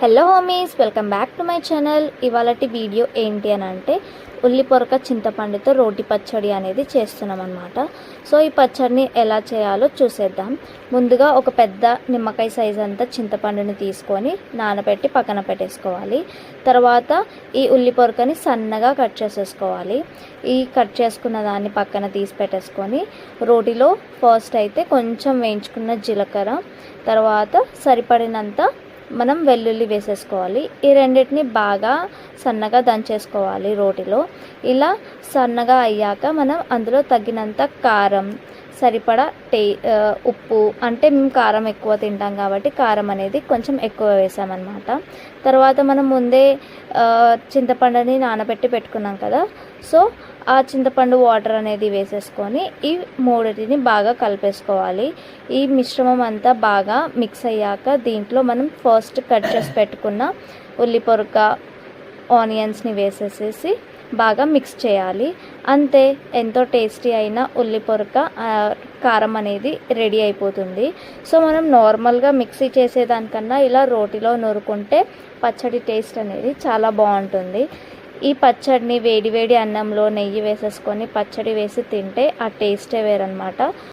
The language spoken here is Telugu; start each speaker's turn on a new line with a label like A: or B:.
A: Hello homies welcome back to my channel ఇవాళటి video ఏంటి అని అంటే ఉల్లి పొరక చింతపండుతో రోటి పచ్చడి అనేది చేస్తున్నాం అనమాట సో ఈ పచ్చడిని ఎలా చేయాలో చూసేద్దాం. ముందుగా ఒక పెద్ద నిమ్మకాయ సైజ్ అంతా చింతపండుని తీసుకొని నానబెట్టి పక్కన పెట్టేసుకోవాలి. తర్వాత ఈ ఉల్లి పొరకని సన్నగా కట్ చేసేసుకోవాలి. ఈ కట్ చేసుకున్న దాన్ని పక్కన తీసి పెట్టేసుకొని రోటిలో ఫస్ట్ అయితే కొంచెం వేయించుకున్న జీలకర్ర తర్వాత సరిపడినంత మనం వెల్లుల్లి వేసేసుకోవాలి. ఈ రెండింటిని బాగా సన్నగా దంచేసుకోవాలి రోటిలో. ఇలా సన్నగా అయ్యాక మనం అందులో తగినంత కారం సరిపడా టే ఉప్పు అంటే మేము కారం ఎక్కువ తింటాం కాబట్టి కారం అనేది కొంచెం ఎక్కువ వేసామన్నమాట. తర్వాత మనం ముందే చింతపండుని నానబెట్టి పెట్టుకున్నాం కదా. సో ఆ చింతపండు వాటర్ అనేది వేసేసుకొని ఈ మూడింటిని బాగా కలిపేసుకోవాలి. ఈ మిశ్రమం అంతా బాగా మిక్స్ అయ్యాక దీంట్లో మనం ఫస్ట్ కట్ చేసి పెట్టుకున్న ఉల్లి పొరక ఆనియన్స్ని వేసేసేసి బాగా మిక్స్ చేయాలి. అంతే ఎంతో టేస్టీ అయిన ఉల్లి పొరక కారం అనేది రెడీ అయిపోతుంది. సో మనం నార్మల్గా మిక్సీ చేసేదానికన్నా ఇలా రోటిలో నూరుకుంటే పచ్చడి టేస్ట్ అనేది చాలా బాగుంటుంది. ఈ పచ్చడిని వేడి వేడి అన్నంలో నెయ్యి వేసేసుకొని పచ్చడి వేసి తింటే ఆ టేస్టే వేరనమాట